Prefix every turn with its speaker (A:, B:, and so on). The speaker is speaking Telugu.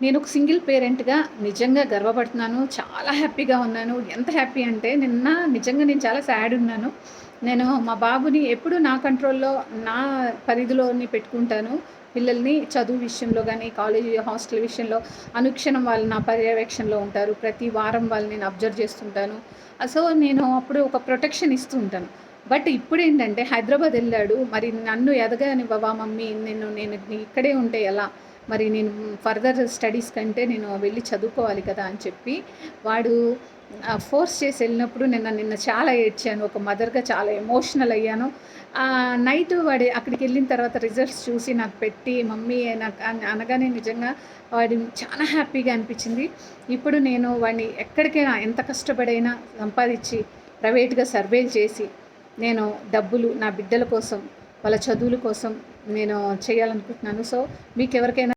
A: నేను ఒక సింగిల్ పేరెంట్‌గా నిజంగా గర్వపడుతున్నాను. చాలా హ్యాపీగా ఉన్నాను. ఎంత హ్యాపీ అంటే నిన్న నిజంగా నేను చాలా సాడ్ ఉన్నాను. నేను మా బాబుని ఎప్పుడు నా కంట్రోల్‌లో, నా పరిధిలోని పెట్టుకుంటాను. పిల్లల్ని చదువు విషయంలో కానీ కాలేజీ, హాస్టల్ విషయంలో అనుక్షణం వాళ్ళు నా పర్యవేక్షణలో ఉంటారు. ప్రతి వారం వాళ్ళని నేను అబ్జర్వ్ చేస్తుంటాను. సో, నేను అప్పుడు ఒక ప్రొటెక్షన్ ఇస్తూ ఉంటాను. బట్ ఇప్పుడేంటంటే హైదరాబాద్ వెళ్ళాడు మరి నన్ను ఎదగని బాబా మమ్మీ? నేను నేను ఇక్కడే ఉంటే ఎలా? మరి నేను ఫర్దర్ స్టడీస్ కంటే నేను వెళ్ళి చదువుకోవాలి కదా! అని చెప్పి వాడు ఫోర్స్ చేసి వెళ్ళినప్పుడు నిన్న నిన్న చాలా ఏడ్చాను. ఒక మదర్‌గా చాలా ఎమోషనల్ అయ్యాను. నైట్ వాడి అక్కడికి వెళ్ళిన తర్వాత రిజల్ట్స్ చూసి నాకు పెట్టి మమ్మీ నాకు అనగానే నిజంగా వాడి చాలా హ్యాపీగా అనిపించింది. ఇప్పుడు నేను వాడిని ఎక్కడికైనా ఎంత కష్టపడైనా సంపాదించి ప్రైవేట్‌గా సర్వేలు చేసి నేను డబ్బులు నా బిడ్డల కోసం, వాళ్ళ చదువుల కోసం నేను చేయాలనుకుంటున్నాను. సో, మీకు ఎవరికైనా